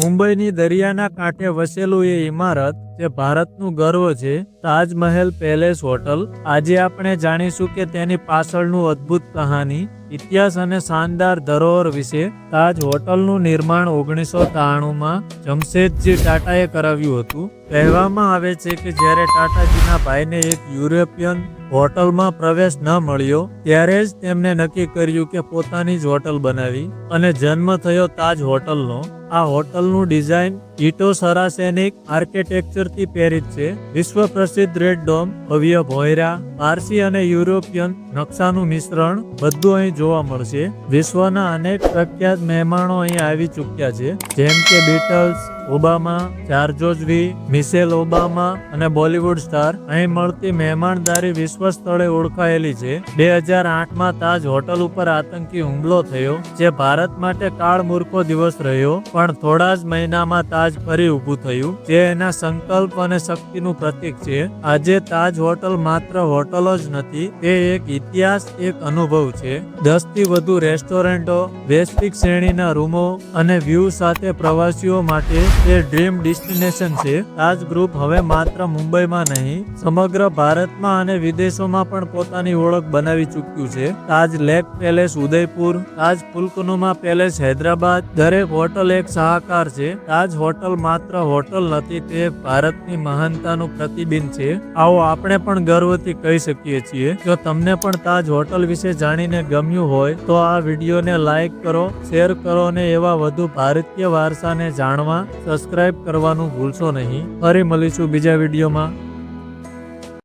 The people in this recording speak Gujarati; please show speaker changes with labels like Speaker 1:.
Speaker 1: મુંબઈની દરિયાના કાંઠે વસેલું એ ઇમારત જે ભારતનું ગર્વ છે, તાજમહેલ પેલેસ હોટલ. આજે આપણે જાણીશું કે તેની પાછળનું અદ્ભુત કહાની, ઇતિહાસ અને શાનદાર ધરોહર વિશે તાજ હોટલનું નિર્માણ ઓગણીસો ત્રાણુંમાં જમશેદજી ટાટાએ કરાવ્યું હતું. કહેવામાં આવે છે કે જ્યારે ટાટાજીના ભાઈને એક યુરોપિયન હોટલમાં પ્રવેશ ન મળ્યો, ત્યારે જ તેમણે નક્કી કર્યું કે પોતાની જ હોટલ બનાવી અને જન્મ થયો તાજ હોટલનો આ હોટલનું ડિઝાઇન ઇટો સરાસેનિક આર્કિટેક્ચરથી પ્રેરિત છે. વિશ્વ પ્રસિદ્ધ રેડ ડોમ, ભવ્ય ભોયરા, પારસી અને યુરોપિયન નકશાનું મિશ્રણ બધું અહીં જોવા મળશે. વિશ્વના અનેક પ્રખ્યાત મહેમાનો અહીં આવી ચૂક્યા છે, જેમ કે બીટલ્સ ઓબામા ચાર્જોજવી મિશેલ ઓબામા અને બોલિવૂડ સ્ટાર અહીં મળતી મહેમાનદારી વિશ્વ સ્થળે ઓળખાયેલી છે. બે હજાર આઠમાં તાજ હોટલ ઉપર આતંકી હુમલો થયો, જે ભારત માટે કાળ મૂર્ખો દિવસ રહ્યો, પણ થોડા જ મહિનામાં તાજ ફરી ઊભું થયું, જે એના સંકલ્પ અને શક્તિનું પ્રતીક છે. આજે તાજ હોટલ માત્ર હોટલ જ નથી, તે એક ઇતિહાસ, એક અનુભવ છે. દસથી વધુ રેસ્ટોરન્ટો, વૈશ્વિક શ્રેણીના રૂમો અને વ્યૂ સાથે પ્રવાસીઓ માટે તે ડ્રીમ ડેસ્ટિનેશન છે. તાજ ગ્રુપ હવે માત્ર મુંબઈમાં નહીં, સમગ્ર ભારતમાં અને વિદેશોમાં પણ પોતાની ઓળખ બનાવી ચૂક્યું છે. Taj lake palace Udaipur Taj Falaknuma palace Hyderabad, દરેક હોટલ એક સહાકાર છે. તાજ હોટલ માત્ર હોટલ નથી, તે ભારતની મહાનતાનું પ્રતિબિંબ છે. આવો આપણે પણ ગર્વથી કહી શકીએ છીએ. જો તમને પણ તાજ હોટલ વિશે જાણીને ગમ્યું હોય, તો આ વિડીયોને લાઈક કરો શેર કરો અને એવા વધુ ભારતીય વારસાને જાણવા સબસ્ક્રાઇબ કરવાનું ભૂલશો નહીં. ફરી મળીશું બીજા વિડીયોમાં.